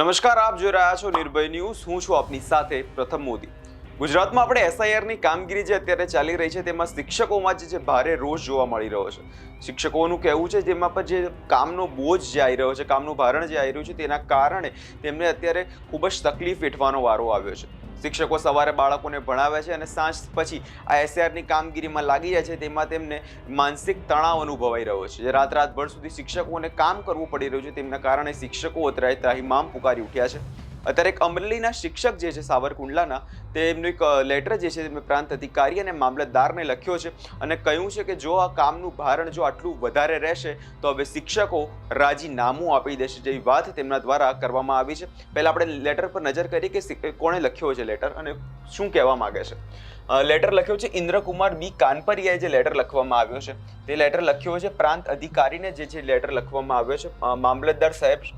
નમસ્કાર, આપ જોઈ રહ્યા છો નિર્ભય ન્યૂઝ. હું છું આપની સાથે પ્રથમ મોદી. ગુજરાતમાં આપણે એસઆઈઆરની કામગીરી જે અત્યારે ચાલી રહી છે, તેમાં શિક્ષકોમાં જે ભારે રોષ જોવા મળી રહ્યો છે. શિક્ષકોનું કહેવું છે, જેમાં પણ જે કામનો બોજ જે આવી રહ્યો છે, કામનું ભારણ જે આવી રહ્યું છે, તેના કારણે તેમને અત્યારે ખૂબ જ તકલીફ વેઠવાનો વારો આવ્યો છે. શિક્ષકો સવારે બાળકોને ભણાવે છે અને સાંજ પછી આ એસઆરની કામગીરીમાં લાગી જાય છે, તેમાં તેમને માનસિક તણાવ અનુભવાઈ રહ્યો છે. જે રાત રાતભર સુધી શિક્ષકોને કામ કરવું પડી રહ્યું છે, તેમના કારણે શિક્ષકો અત્યારે ત્રાહિમામ પુકારી ઉઠ્યા છે. અત્યારે એક અમરેલીના શિક્ષક જે છે, સાવરકુંડલાના તેમનું એક લેટર જે છે તેમણે પ્રાંત અધિકારી અને મામલતદારને લખ્યો છે અને કહ્યું છે કે જો આ કામનું ભારણ જો આટલું વધારે રહેશે, તો હવે શિક્ષકો રાજીનામું આપી દેશે જેવી વાત તેમના દ્વારા કરવામાં આવી છે. પહેલાં આપણે લેટર પર નજર કરીએ કે કોણે લખ્યો છે લેટર અને શું કહેવા માંગે છે. લેટર લખ્યો છે ઇન્દ્રકુમાર બી કાનપરિયાએ જે લેટર લખવામાં આવ્યો છે. તે લેટર લખ્યો છે પ્રાંત અધિકારીને જે છે લેટર લખવામાં આવ્યો છે. મામલતદાર સાહેબ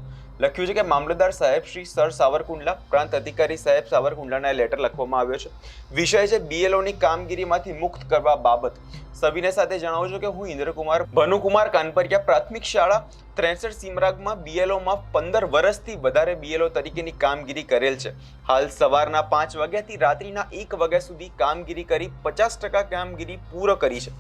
લખ્યું છે કે મામલતદાર સાહેબ શ્રી સર સાવરકુંડલા, પ્રાંત અધિકારી સાહેબ સાવરકુંડલાના લેટર લખવામાં આવ્યો છે. વિષય છે બીએલઓની કામગીરીમાંથી મુક્ત કરવા બાબત. સવિનય સાથે જણાવું છું કે હું ઇન્દ્રકુમાર, ભનુકુમાર કાનપરિયા પ્રાથમિક શાળા ત્રેસઠ સિમરાગમાં બીએલઓમાં પંદર વર્ષથી વધારે બીએલઓ તરીકેની કામગીરી કરેલ છે. હાલ સવારના પાંચ વાગ્યાથી રાત્રિના એક વાગ્યા સુધી કામગીરી કરી પચાસ ટકા કામગીરી પૂરો કરી છે.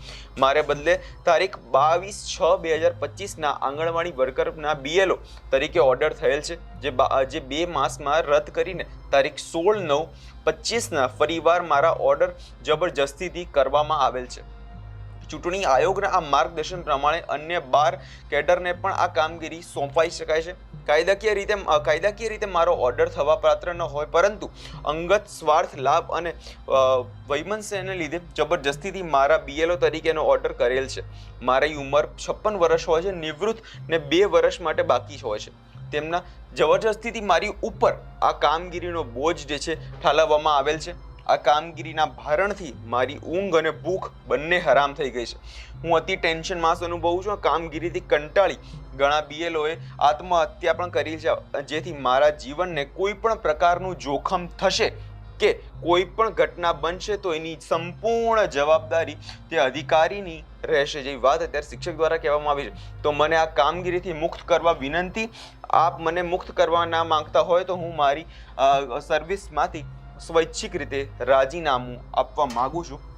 મારે બદલે તારીખ બાવીસ છ બે હજાર પચીસના આંગણવાડી વર્કરના બીએલઓ તરીકે ઓર્ડર થયેલ છે, જે જે બે માસમાં રદ કરીને તારીખ સોળ નવ પચીસના ફરીવાર મારા ઓર્ડર જબરજસ્તીથી કરવામાં આવેલ છે. ચૂંટણી આયોગના આ માર્ગદર્શન પ્રમાણે અન્ય બાર કેડરને પણ આ કામગીરી સોંપાઈ શકાય છે. કાયદાકીય રીતે કાયદાકીય રીતે મારો ઓર્ડર થવા પાત્ર ન હોય, પરંતુ અંગત સ્વાર્થ, લાભ અને વૈમનસ્યને લીધે જબરજસ્તીથી મારા બીએલઓ તરીકેનો ઓર્ડર કરેલ છે. મારી ઉંમર છપ્પન વર્ષ હોય છે, નિવૃત્ત ને બે વર્ષ માટે બાકી હોય છે. તેમના જબરજસ્તીથી મારી ઉપર આ કામગીરીનો બોજ જે છે, ઠાલવવામાં આવેલ છે. આ કામગીરીના ભારણથી મારી ઊંઘ અને ભૂખ બંને હરામ થઈ ગઈ છે. હું અતિ ટેન્શન માસ અનુભવું છું કામગીરીથી કંટાળી ઘણા બીએલઓએ આત્મહત્યા પણ કરી છે, જેથી મારા જીવનને કોઈ પણ પ્રકારનું જોખમ થશે કે કોઈ પણ ઘટના બનશે તો એની સંપૂર્ણ જવાબદારી તે અધિકારીની રહેશે, જેવી વાત અત્યારે શિક્ષક દ્વારા કહેવામાં આવી છે. તો મને આ કામગીરીથી મુક્ત કરવા વિનંતી, આપ મને મુક્ત કરવા ના માંગતા હોય તો હું મારી સર્વિસમાંથી સ્વૈચ્છિક રીતે રાજીનામું આપવા માગું છું.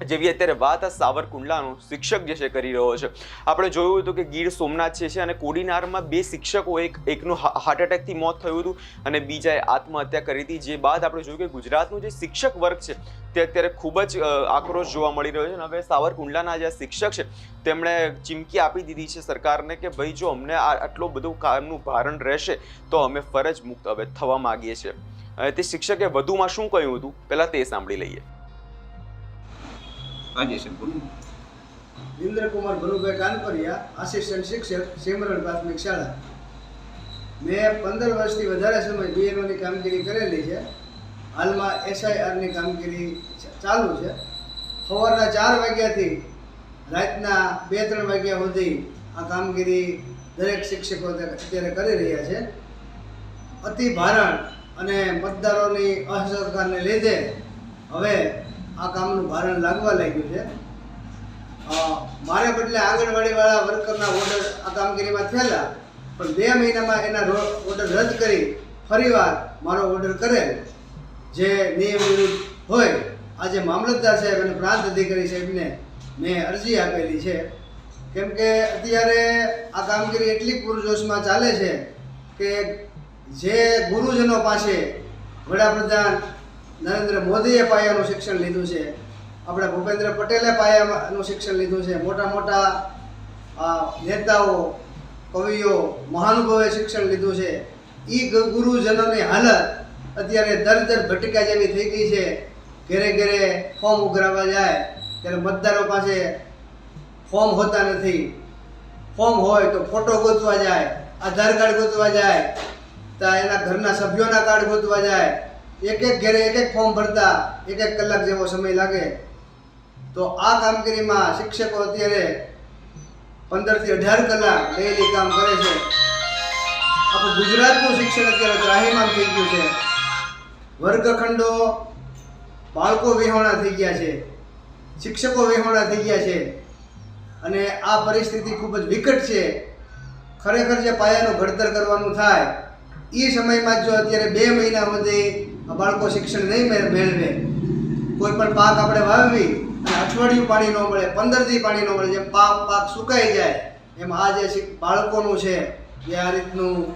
જેવી અત્યારે વાત આ સાવરકુંડલાનો શિક્ષક જે છે કરી રહ્યો છે. આપણે જોયું હતું કે ગીર સોમનાથ છે અને કોડીનારમાં બે શિક્ષકો એક, એકનું હાર્ટ એટેકથી મોત થયું હતું અને બીજાએ આત્મહત્યા કરી હતી. જે બાદ આપણે જોયું કે ગુજરાતનું જે શિક્ષક વર્ગ છે તે અત્યારે ખૂબ જ આક્રોશ જોવા મળી રહ્યો છે. અને હવે સાવરકુંડલાના જે શિક્ષક છે તેમણે ચીમકી આપી દીધી છે સરકારને કે ભાઈ જો અમને આટલું બધું કામનું ભારણ રહેશે તો અમે ફરજ મુક્ત હવે થવા માગીએ છીએ. તે શિક્ષકે વધુમાં શું કહ્યું હતું? પહેલાં તે સાંભળી લઈએ. બોલો ઇન્દ્રકુમાર ભનુભાઈ કાનપરિયા આસિસ્ટન્ટ શિક્ષક સિમરણ પ્રાથમિક શાળા. મેં પંદર વર્ષથી વધારે સમય બીએનઓની કામગીરી કરેલી છે. હાલમાં એસઆઈઆરની કામગીરી ચાલુ છે. સવારના ચાર વાગ્યાથી રાતના બે ત્રણ વાગ્યા સુધી આ કામગીરી દરેક શિક્ષકો અત્યારે કરી રહ્યા છે. અતિ ભારણ અને મતદારોની અસહકારને લીધે હવે આ કામનું ભારણ લાગવા લાગ્યું છે. મારે બદલે આંગણવાડીવાળા વર્કરના ઓર્ડર આ કામગીરીમાં થયેલા, પણ બે મહિનામાં એના ઓર્ડર રદ કરી ફરીવાર મારો ઓર્ડર કરેલ, જે નિયમ વિરુદ્ધ હોય. આજે મામલતદાર સાહેબ અને પ્રાંત અધિકારી સાહેબને મેં અરજી આપેલી છે. કેમ કે અત્યારે આ કામગીરી એટલી પૂરજોશમાં ચાલે છે કે જે ગુરુજનો પાસે વડાપ્રધાન નરેન્દ્ર મોદીએ પાયાનું શિક્ષણ લીધું છે, આપણા ભૂપેન્દ્ર પટેલે પાયાનું શિક્ષણ લીધું છે, મોટા મોટા નેતાઓ, કવિઓ મહાનુભાવે શિક્ષણ લીધું છે. એ ગુરુજનોની હાલત અત્યારે દર દર ભટકા જેવી થઈ ગઈ છે. ઘેરે ઘરે ફોર્મ ઉઘરાવવા જાય, ત્યારે મતદારો પાસે ફોર્મ હોતા નથી. ફોર્મ હોય તો ફોટો ગોતવા જાય, આધાર કાર્ડ ગોતવા જાય તો એના ઘરના સભ્યોના કાર્ડ ગોતવા જાય. એક એક ઘરે એક એક ફોર્મ ભરતા, એક એક કલાક જેવો સમય લાગે. તો આ કામગીરીમાં શિક્ષકો અત્યારે પંદરથી અઢાર કલાક ડેલી કામ કરે છે. આખું ગુજરાતનું શિક્ષણ અત્યારે ત્રાહીમાન થઈ ગયું છે. વર્ગખંડો બાળકો વિહોણા થઈ ગયા છે. શિક્ષકો વિહોણા થઈ ગયા છે. અને આ પરિસ્થિતિ ખૂબ જ વિકટ છે. ખરેખર જે પાયાનું ઘડતર કરવાનું થાય એ સમયમાં જો અત્યારે બે મહિના સુધી બાળકો શિક્ષણ નહીં મેળ- મેળવે, કોઈ પણ પાક આપણે વાવવી અને અઠવાડિયું પાણી ન મળે, પંદરથી પાણી ન મળે, જેમ પાક પાક સુકાઈ જાય, એમ આ જે બાળકોનું છે, જે આ રીતનું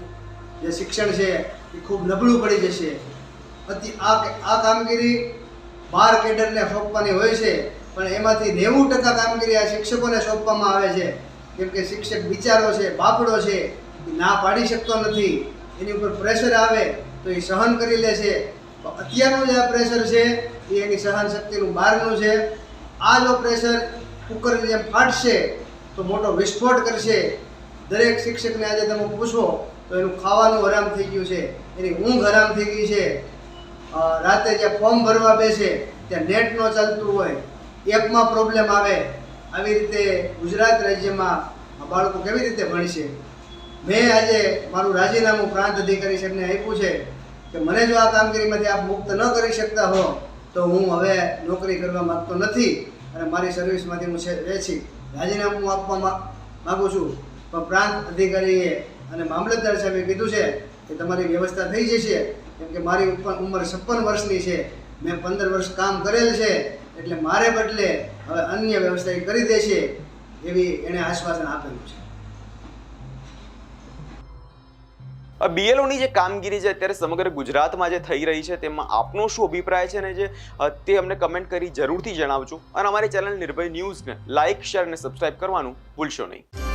જે શિક્ષણ છે, એ ખૂબ નબળું પડી જશે. અતિ આ આ કામગીરી બાર કેડરને સોંપવાની હોય છે, પણ એમાંથી નેવું ટકા કામગીરી આ શિક્ષકોને સોંપવામાં આવે છે. કેમ કે શિક્ષક બિચારો છે, બાપડો છે ના પાડી શકતો નથી. એની ઉપર પ્રેશર આવે તો એ સહન કરી લે છે. અત્યારનું જે આ પ્રેશર છે, એ એની સહન શક્તિનું બહારનું છે. આ જો પ્રેશર કુકરની જેમ ફાટશે, તો મોટો વિસ્ફોટ કરશે. દરેક શિક્ષકને આજે તમે પૂછો, તો એનું ખાવાનું હરામ થઈ ગયું છે. એની ઊંઘ હરામ થઈ ગઈ છે. રાતે જ્યાં ફોર્મ ભરવા બેસે, ત્યાં નેટ ન ચાલતું હોય, એપમાં પ્રોબ્લેમ આવે. આવી રીતે ગુજરાત રાજ્યમાં બાળકો કેવી રીતે ભણશે? મેં આજે મારું રાજીનામું પ્રાંત અધિકારી સાહેબને આપ્યું છે કે મને જો આ કામગીરીમાંથી આપ મુક્ત ન કરી શકતા હો, તો હું હવે નોકરી કરવા માગતો નથી અને મારી સર્વિસમાંથી હું છી રાજીનામું આપવા માગું છું. પણ પ્રાંત અધિકારીએ અને મામલતદાર સાહેબે કીધું છે કે તમારી વ્યવસ્થા થઈ જશે, કેમ કે મારી ઉંમર છપ્પન વર્ષની છે. મેં પંદર વર્ષ કામ કરેલ છે, એટલે મારે બદલે હવે અન્ય વ્યવસ્થા એ કરી દેશે, એવી એણે આશ્વાસન આપેલું છે. બીએલઓની જે કામગીરી છે અત્યારે સમગ્ર ગુજરાતમાં જે થઈ રહી છે, તેમાં આપનો શું અભિપ્રાય છે અને જે તે અમને કમેન્ટ કરી જરૂરથી જણાવજો. અને અમારી ચેનલ નિર્ભય ન્યૂઝને લાઇક શેર અને સબસ્ક્રાઇબ કરવાનું ભૂલશો નહીં.